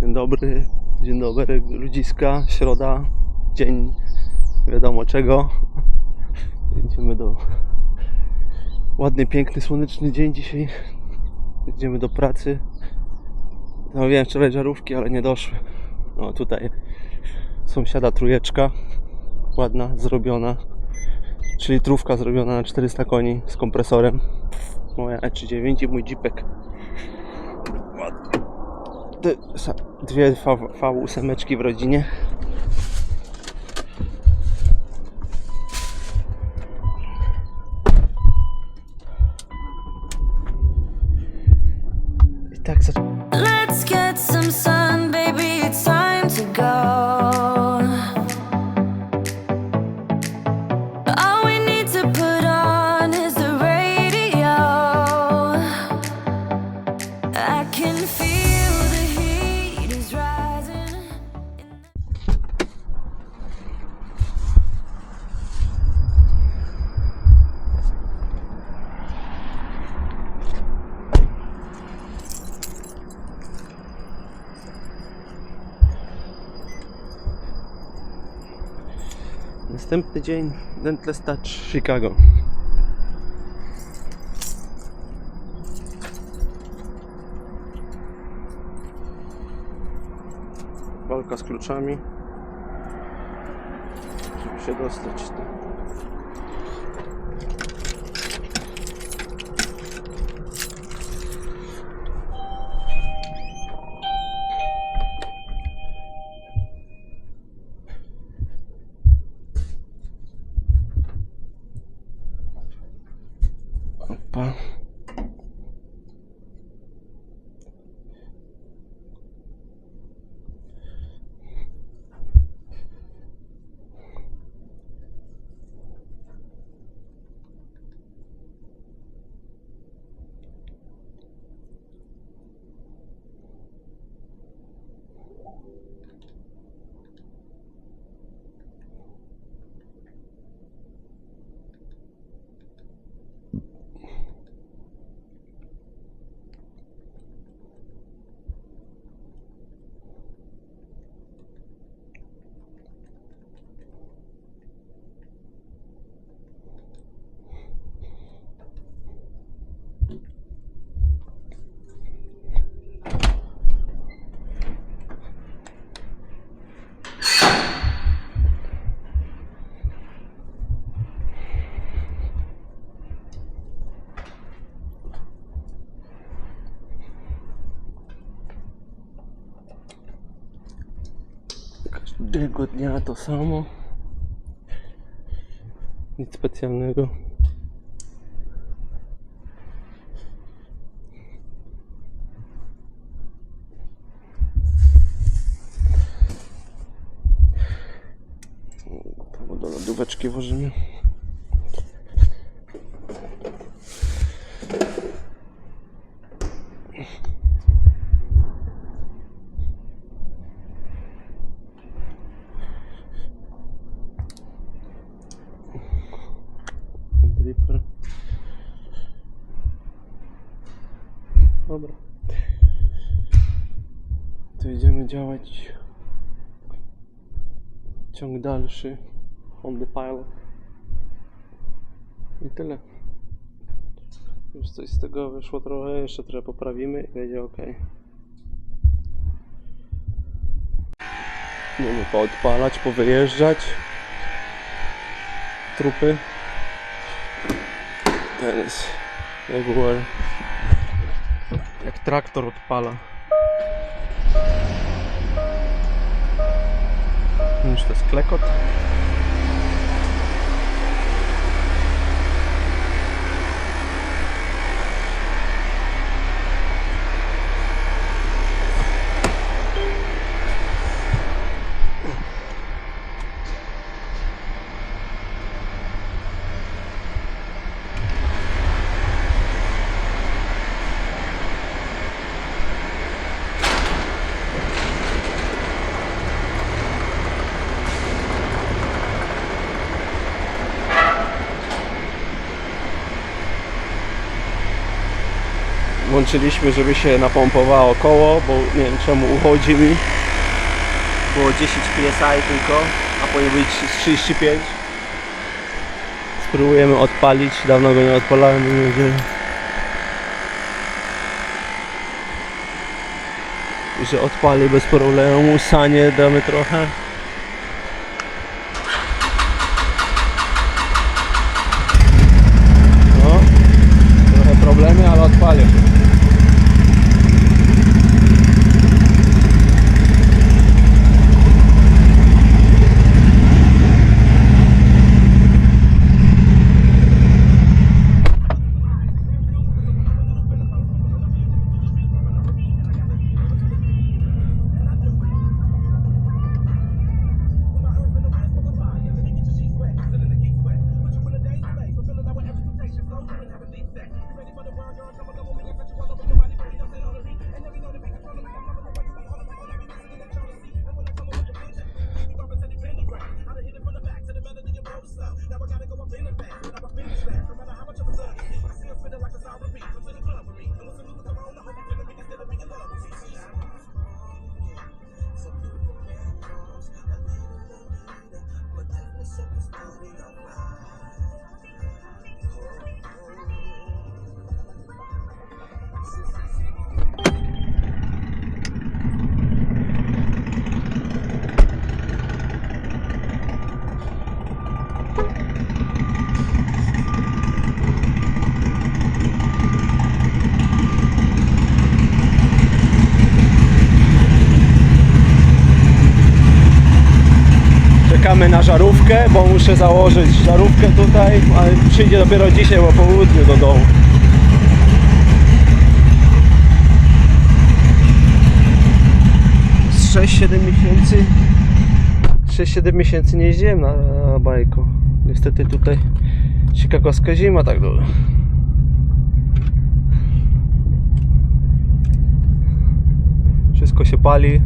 Dzień dobry, dzień dobry ludziska, środa, dzień wiadomo czego. Jedziemy do... Ładny, piękny, słoneczny dzień dzisiaj. Jedziemy do pracy. Zamawiałem wczoraj żarówki, ale nie doszły. No tutaj sąsiada trójeczka, ładna, zrobiona. Czyli trówka zrobiona na 400 koni z kompresorem. Moja E39 i mój jeepek. Dwie V- V8 w rodzinie. Następny dzień Dentless Touch Chicago. Walka z kluczami. Żeby się dostać. tu. Każdego dnia to samo. Nic specjalnego. To do lodóweczki włożymy. Dobra. To idziemy działać. Ciąg dalszy. On the pilot. I tyle. Już coś z tego wyszło trochę, jeszcze trochę poprawimy i będzie ok. Będziemy poodpalać, powyjeżdżać. Trupy. Teraz Jaguar jak traktor odpala. Już to jest klekot. Włączyliśmy, żeby się napompowało koło, bo nie wiem czemu uchodzi mi. Było 10 PSI tylko, a powinno być 35. Spróbujemy odpalić, dawno go nie odpalałem, nie wiem, że odpali bez problemu, sanie damy trochę. Czekamy na żarówkę, bo muszę założyć żarówkę tutaj, ale przyjdzie dopiero dzisiaj po południu do domu. Z 6-7 miesięcy 6-7 miesięcy nie jeździłem na, na bajku. Niestety tutaj chicagowska zima tak długo. Wszystko się pali.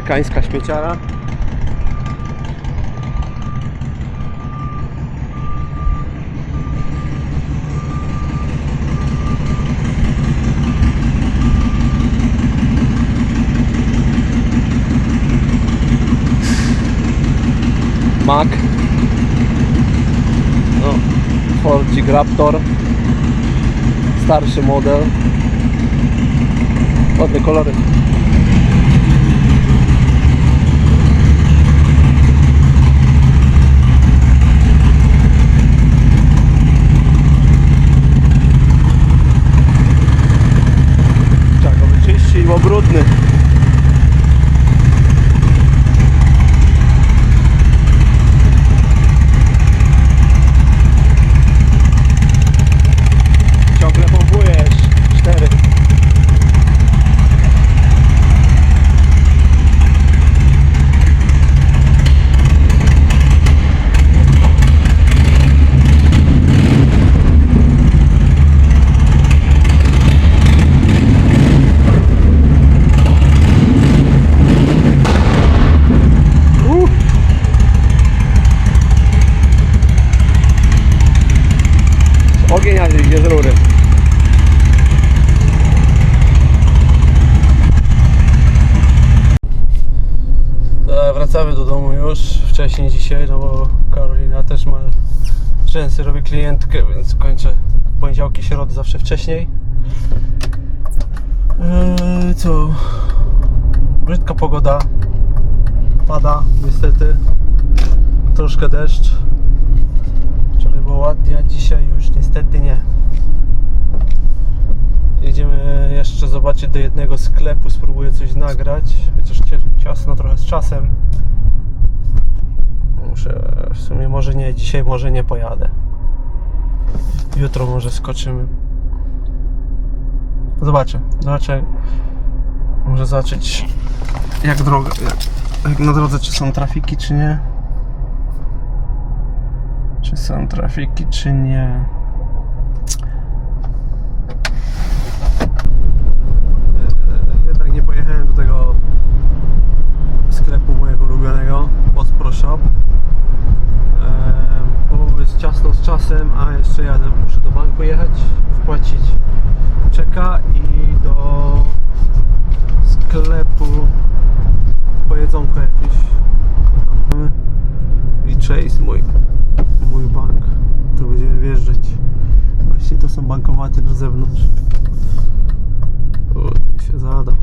Amerykańska śmieciara. Mac. No, Fordzik Raptor starszy model. Ładne kolory. Ogień ale idzie z rury. Wracamy do domu już wcześniej dzisiaj, no bo Karolina też ma rzęsy, robi klientkę, więc kończę poniedziałki, środy zawsze wcześniej. Eee, co? Brzydka pogoda. Pada niestety. Troszkę deszcz. Wczoraj było ładnie, a dzisiaj już niestety nie. Jedziemy jeszcze zobaczyć do jednego sklepu, spróbuję coś nagrać, chociaż ciasno trochę z czasem. Muszę, w sumie może nie, dzisiaj może nie pojadę. Jutro może skoczymy. Zobaczę, zobaczę. Może zobaczyć jak droga, jak na drodze, czy są trafiki, czy nie. Czy są trafiki, czy nie. E, Jednak nie pojechałem do tego sklepu mojego ulubionego, Post Shop. E, Bo jest ciasno z czasem, a jeszcze jadę, muszę do banku jechać, wpłacić czeka i do sklepu po jedzonko jakieś. Tam I Chase mój, mój bank. Tu będziemy wjeżdżać. Właśnie to są bankomaty na zewnątrz. O, ten się zadał.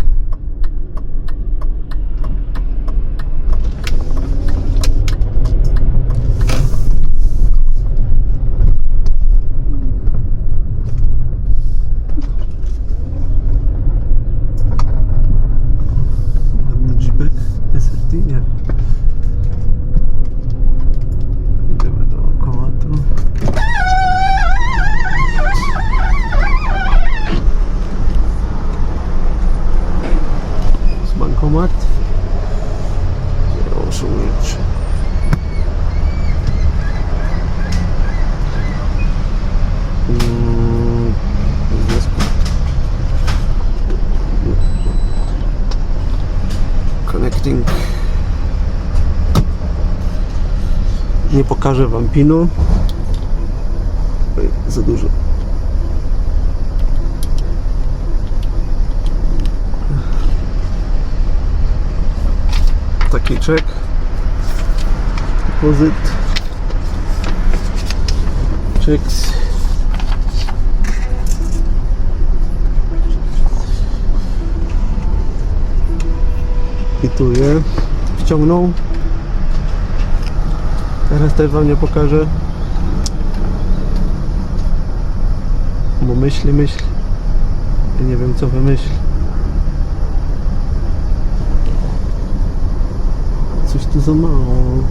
Ładny jeepek SRT, nie. Idziemy do bankomatu. Z bankomat. Ja muszę użyć. Mm, zespół. Connecting. Nie pokażę wam pinu. Za dużo. Taki czek. Depozyt. Checks. I tu je wciągnął. Teraz też wam nie pokażę. Bo myśli, myśli. Ja nie wiem co wymyśli. Za mało.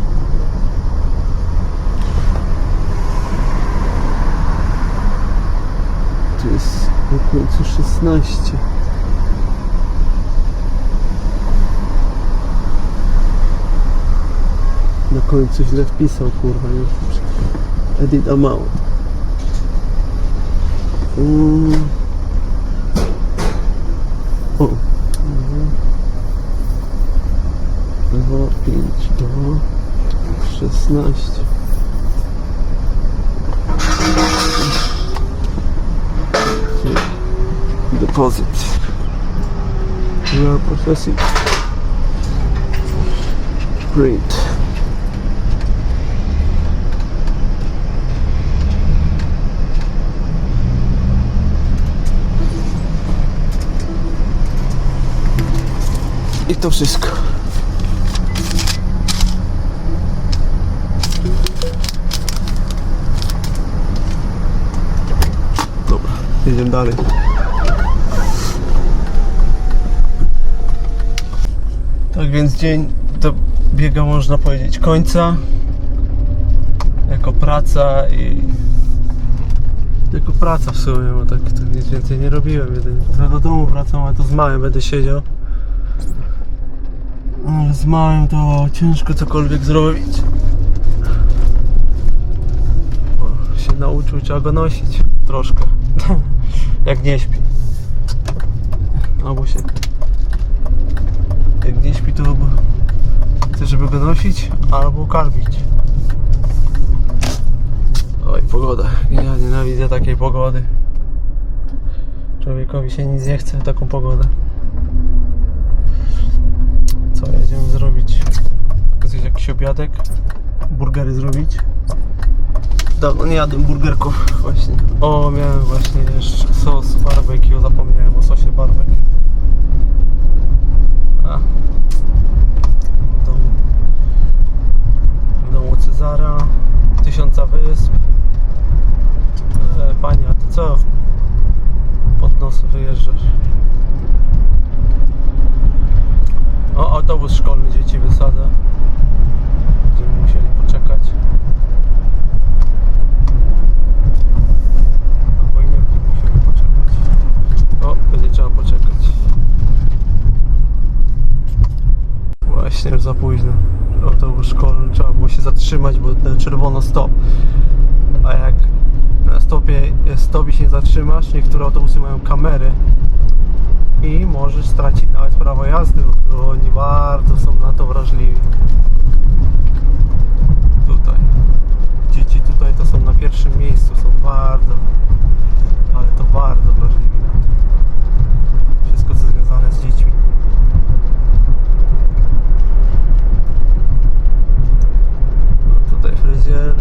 Tu jest na końcu 16. Na końcu źle wpisał, kurwa, już. Edit amount. Mm. O. Mhm. Pięć, dwa, szesnaście. Deposit. We are processing. Print. I to wszystko. Jedziemy dalej. Tak więc dzień dobiega można powiedzieć końca. Jako praca i jako praca w sumie, bo tak, tak nic więcej nie robiłem. Jedynie do domu wracam, ale to z małym będę siedział. Ale z małym to ciężko cokolwiek zrobić. Bo się nauczył, trzeba go nosić troszkę. Jak nie śpi. Albo się. Jak nie śpi, to chcę, żeby go nosić, albo karmić. Oj, pogoda. Ja nienawidzę takiej pogody. Człowiekowi się nic nie chce w taką pogodę. Co jedziemy zrobić? Zjeść jakiś obiadek? Burgery zrobić? dawno nie jadłem burgerków właśnie. O, miałem właśnie jeszcze sos barbecue, zapomniałem o sosie barbecue. A. W domu. W domu Cezara, Tysiąca Wysp. E, a ty co? Pod nos wyjeżdżasz. O, autobus szkolny dzieci wysadza. Zatrzymać, bo ten czerwono stop. A jak na stopie jest stop i się zatrzymasz, niektóre autobusy mają kamery i możesz stracić nawet prawo jazdy, bo oni bardzo są na to wrażliwi. Tutaj. Dzieci tutaj to są na pierwszym miejscu, są bardzo, ale to bardzo wrażliwi na to. Wszystko co związane z dziećmi. No tutaj fryzjer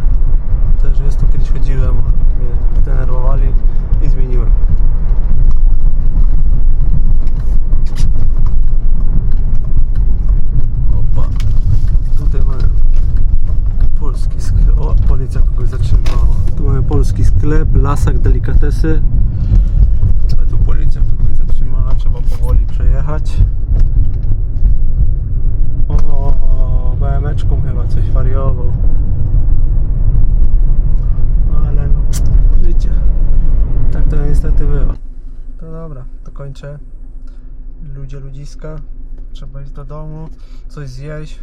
też jest tu kiedyś chodziłem, mnie zdenerwowali i zmieniłem. Opa, tutaj mamy polski sklep. O, policja kogoś zatrzymała. Tu mamy polski sklep, lasak, delikatesy. A tu policja kogoś zatrzymała, trzeba przejechać. O, BMeczką chyba coś wariował. Ale no, życie. Tak to niestety bywa. To dobra, to kończę. Ludzie, ludziska. Trzeba iść do domu, coś zjeść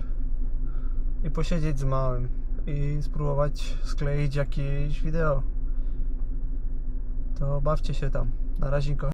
i posiedzieć z małym i spróbować skleić jakieś wideo. To bawcie się tam. Na razie.